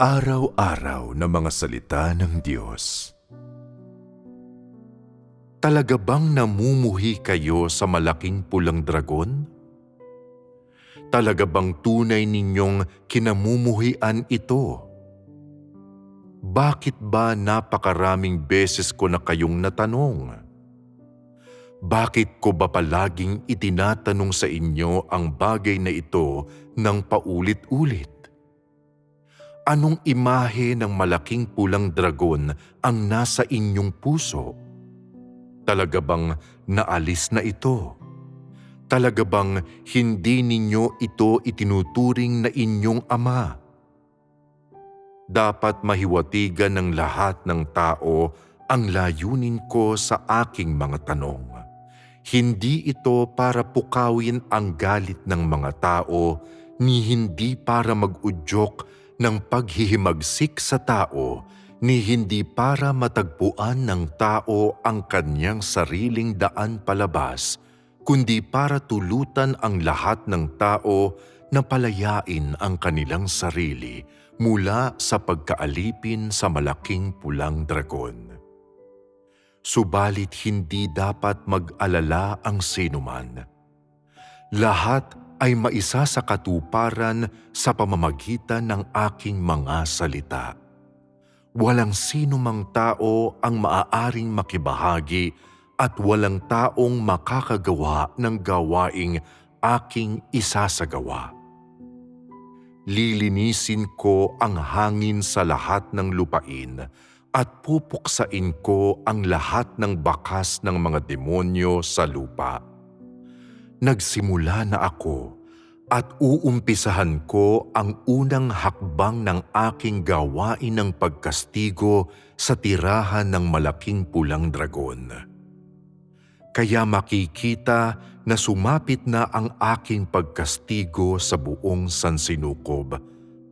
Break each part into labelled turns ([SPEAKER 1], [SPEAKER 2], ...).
[SPEAKER 1] Pang-araw-araw na mga salita ng Diyos. Talaga bang namumuhi kayo sa malaking pulang dragon? Talaga bang tunay ninyong kinamumuhian ito? Bakit ba napakaraming beses ko na kayong natanong? Bakit ko ba palaging itinatanong sa inyo ang bagay na ito ng paulit-ulit? Anong imahe ng malaking pulang dragon ang nasa inyong puso? Talaga bang naalis na ito? Talaga bang hindi ninyo ito itinuturing na inyong ama? Dapat mahiwatigan ng lahat ng tao ang layunin ko sa aking mga tanong. Hindi ito para pukawin ang galit ng mga tao, ni hindi para mag-udyok ng paghihimagsik sa tao, ni hindi para matagpuan ng tao ang kanyang sariling daan palabas, kundi para tulutan ang lahat ng tao na palayain ang kanilang sarili mula sa pagkaalipin sa malaking pulang dragon. Subalit hindi dapat mag-alala ang sinuman. Lahat ay maisa sa katuparan sa pamamagitan ng aking mga salita. Walang sino mang tao ang maaaring makibahagi at walang taong makakagawa ng gawaing aking isasagawa. Lilinisin ko ang hangin sa lahat ng lupain at pupuksain ko ang lahat ng bakas ng mga demonyo sa lupa. Nagsimula na ako at uumpisahan ko ang unang hakbang ng aking gawain ng pagkastigo sa tirahan ng malaking pulang dragon. Kaya makikita na sumapit na ang aking pagkastigo sa buong sansinukob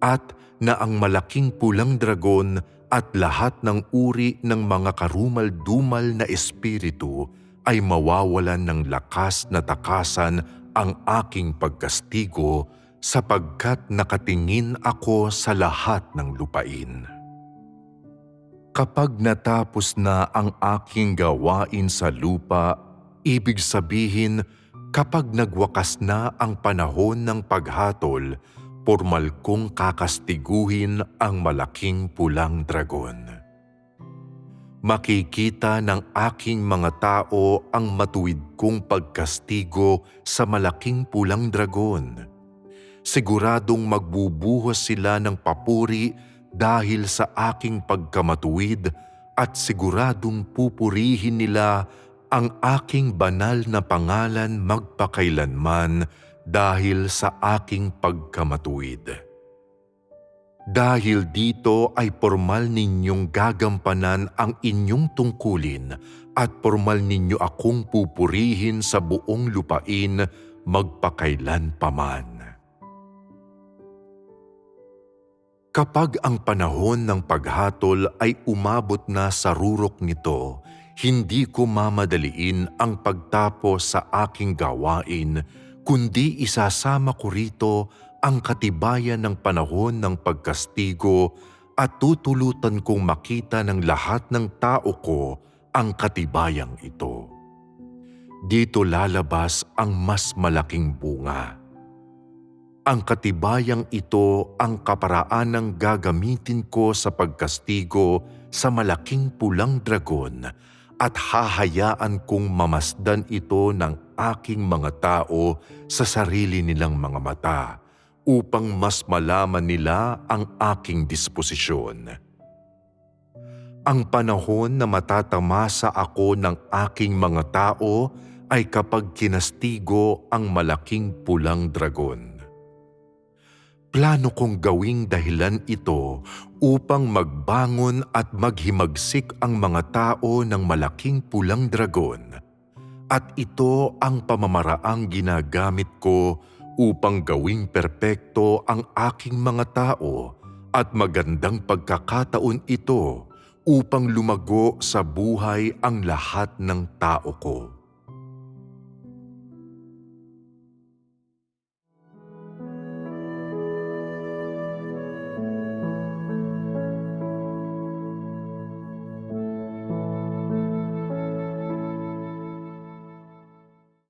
[SPEAKER 1] at na ang malaking pulang dragon at lahat ng uri ng mga karumal-dumal na espiritu ay mawawalan ng lakas na takasan ang aking pagkastigo sapagkat nakatingin ako sa lahat ng lupain. Kapag natapos na ang aking gawain sa lupa, ibig sabihin kapag nagwakas na ang panahon ng paghatol, formal kong kakastiguhin ang malaking pulang dragon. Makikita ng aking mga tao ang matuwid kong pagkastigo sa malaking pulang dragon. Siguradong magbubuhos sila ng papuri dahil sa aking pagkamatuwid at siguradong pupurihin nila ang aking banal na pangalan magpakailanman dahil sa aking pagkamatuwid. Dahil dito ay formal ninyong gagampanan ang inyong tungkulin at formal ninyo akong pupurihin sa buong lupain magpakailan paman. Kapag ang panahon ng paghatol ay umabot na sa rurok nito, hindi ko mamadaliin ang pagtapos sa aking gawain, kundi isasama ko rito ang katibayan ng panahon ng pagkastigo at tutulutan kong makita ng lahat ng tao ko ang katibayang ito. Dito lalabas ang mas malaking bunga. Ang katibayang ito ang kaparaan ng gagamitin ko sa pagkastigo sa malaking pulang dragon at hahayaan kong mamasdan ito ng aking mga tao sa sarili nilang mga mata upang mas malaman nila ang aking disposisyon. Ang panahon na matatamasa ako ng aking mga tao ay kapag kinastigo ang malaking pulang dragon. Plano kong gawing dahilan ito upang magbangon at maghimagsik ang mga tao ng malaking pulang dragon. At ito ang pamamaraang ginagamit ko upang gawing perpekto ang aking mga tao at magandang pagkakataon ito upang lumago sa buhay ang lahat ng tao ko.